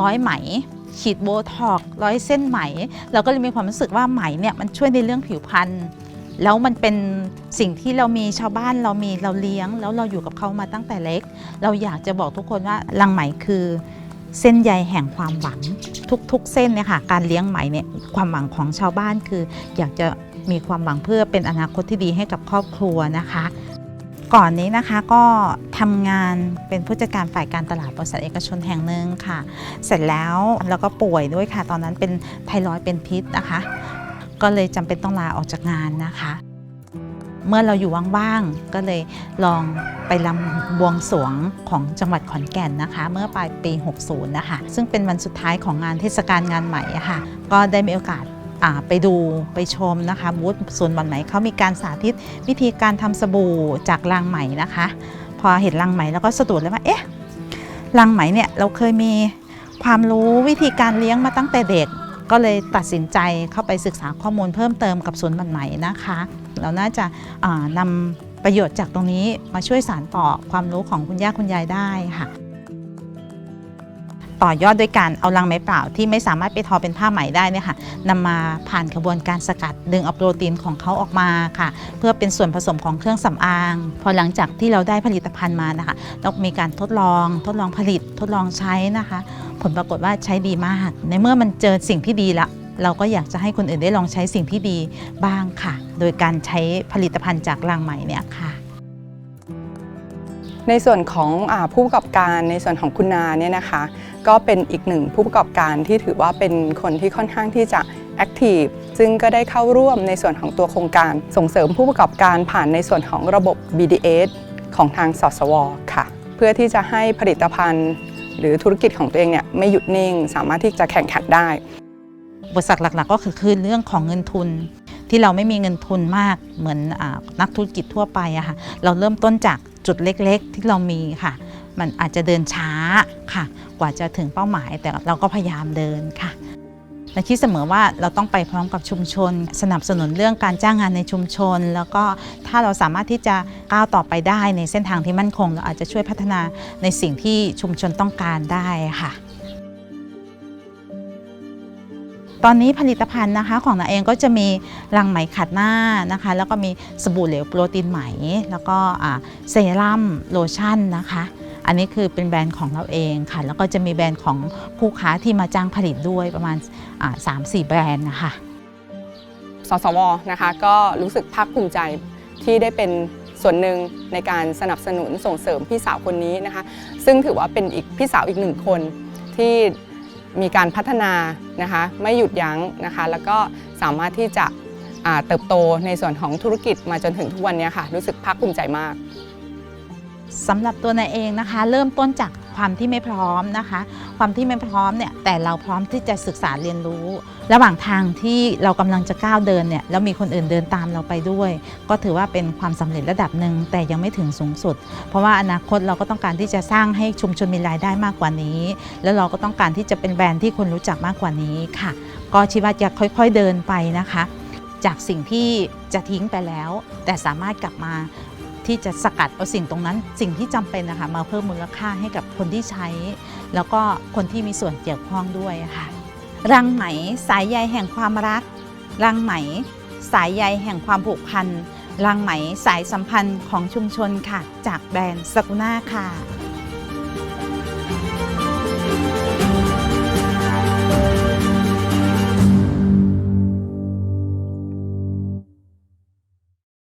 ร้อยไหม ฉีดโบท็อกร้อยเส้นไหม เราก็เลยมีความรู้สึกว่าไหมเนี่ยมันช่วยในเรื่องผิวพรรณแล้วมันเป็นสิ่งที่เรามีชาวบ้านเรามีเราเลี้ยง แล้วเราอยู่กับเขามาตั้งแต่เล็ก เราอยากจะบอกทุกคนว่ารังไหมคือเส้นใยแห่งความหวังทุกๆ เส้นเนี่ยค่ะการเลี้ยงไหมเนี่ยความหวังของชาวบ้านคือ อยากจะมีความหวังเพื่อเป็นอนาคตที่ดีให้กับครอบครัวนะคะ ก่อนนี้นะคะก็ทำงานเป็นผู้จัดการฝ่ายการตลาดบริษัทเอกชนแห่งหนึ่งค่ะ เสร็จแล้วแล้วก็ป่วยด้วยค่ะ ตอนนั้นเป็นไทรอยด์เป็นพิษนะคะ ก็เลยจำเป็นต้องลาออกจากงานนะคะ เมื่อเราอยู่ว่างๆก็เลยลองไปลำบวงสวงของจังหวัดขอนแก่นนะคะ เมื่อปลายปี 60 นะคะ ซึ่งเป็นวันสุดท้ายของงานเทศกาลงานใหม่ะค่ะ ก็ได้มีโอกาส ไปดูไปชมนะคะบูธส่วนวันไหมเขามีการสาธิตวิธีการทำสบู่จากรังไหมนะคะ พอเห็นรังไหมแล้วก็สะดุดเลยว่าเอ๊ะรังไหมเนี่ยเราเคยมีความรู้วิธีการเลี้ยงมาตั้งแต่เด็ก ก็เลยตัดสินใจเข้าไปศึกษาข้อมูลเพิ่มเติมกับสวนบันไหมนะคะ เราน่าจะานำประโยชน์จากตรงนี้มาช่วยสานต่อความรู้ของคุณย่าคุณยายได้ค่ะ ต่อยอดด้วยการเอาลังไม้เปล่าที่ไม่สามารถไปทอเป็นผ้าไหมได้เนี่ยค่ะนำมาผ่านกระบวนการสกัดดึงเอาโปรตีนของเขาออกมาค่ะ เพื่อเป็นส่วนผสมของเครื่องสำอาง พอหลังจากที่เราได้ผลิตภัณฑ์มานะคะเรามีการทดลองทดลองผลิตทดลองใช้นะคะ ผลปรากฏว่าใช้ดีมาก ในเมื่อมันเจอสิ่งที่ดีละเราก็อยากจะให้คนอื่นได้ลองใช้สิ่งที่ดีบ้างค่ะ โดยการใช้ผลิตภัณฑ์จากรังไหมเนี่ยค่ะ ในส่วนของอผู้ประกอบการในส่วนของคุณนาเนี่ยนะคะ ก็เป็นอีกหนึ่งผู้ประกอบการที่ถือว่าเป็นคนที่ค่อนข้างที่จะแอคทีฟซึ่งก็ได้เข้าร่วมในส่วนของตัวโครงการส่งเสริมผู้ประกอบการผ่านในส่วนของระบบ BDS ของทางสสวค่ะ เพื่อที่จะให้ผลิตภัณฑ์ หรือธุรกิจของตัวเองเนี่ยไม่หยุดนิ่ง สามารถที่จะแข่งขันได้อุปสรรคหลัก ๆ ก็คือคือเรื่องของเงินทุนที่เราไม่มีเงินทุนมากเหมือนอนักธุรกิจทั่วไปอะค่ะเราเริ่มต้นจาก จุดเล็กๆ ที่เรามีค่ะ มันอาจจะเดินช้าค่ะ กว่าจะถึงเป้าหมายแต่เราก็พยายามเดินค่ะและคิดเสมอว่าเราต้องไปพร้อมกับชุมชน สนับสนุนเรื่องการจ้างงานในชุมชน แล้วก็ถ้าเราสามารถที่จะก้าวต่อไปได้ในเส้นทางที่มั่นคง เราอาจจะช่วยพัฒนาในสิ่งที่ชุมชนต้องการได้ค่ะ ตอนนี้ผลิตภัณฑ์นะคะของนาเองก็จะมีรังไหมขัดหน้านะคะ แล้วก็มีสบู่เหลวโปรตีนไหม แล้วก็เซรั่มโลชั่นนะคะ อันนี้คือเป็นแบรนด์ของเราเองค่ะ แล้วก็จะมีแบรนด์ของคู่ค้าที่มาจ้างผลิตด้วยประมาณสามสี่แบรนด์นะคะสสวนะคะก็รู้สึกภาคภูมิใจที่ได้เป็นส่วนหนึ่งในการสนับสนุนส่งเสริมพี่สาวคนนี้นะคะ ซึ่งถือว่าเป็นอีกพี่สาวอีกหนึ่งคนที่ มีการพัฒนานะคะไม่หยุดยั้งนะคะแล้วก็สามารถที่จะเติบโตในส่วนของธุรกิจมาจนถึงทุกวันนี้ค่ะ รู้สึกภาคภูมิใจมากสำหรับตัวนายเองนะคะ เริ่มต้นจาก ความที่ไม่พร้อมนะคะ ความที่ไม่พร้อมเนี่ยแต่เราพร้อมที่จะศึกษาเรียนรู้ ระหว่างทางที่เรากำลังจะก้าวเดินเนี่ยแล้วมีคนอื่นเดินตามเราไปด้วย ก็ถือว่าเป็นความสำเร็จระดับหนึ่งแต่ยังไม่ถึงสูงสุด เพราะว่าอนาคตเราก็ต้องการที่จะสร้างให้ชุมชนมีรายได้มากกว่านี้ แล้วเราก็ต้องการที่จะเป็นแบรนด์ที่คนรู้จักมากกว่านี้ค่ะ ก็ชิดว่าจะค่อยๆเดินไปนะคะ จากสิ่งที่จะทิ้งไปแล้ว แต่สามารถกลับมา ที่จะสกัดเอาสิ่งตรงนั้น สิ่งที่จำเป็นนะคะมาเพิ่มมูลค่าให้กับคนที่ใช้ แล้วก็คนที่มีส่วนเกี่ยวข้องด้วยะค่ะ รังไหมสายใยแห่งความรัก รังไหม สายใยแห่งความผูกพันรังไหมสายสัมพันธ์ของชุมชนค่ะ จากแบรนด์สกุน่าค่ะ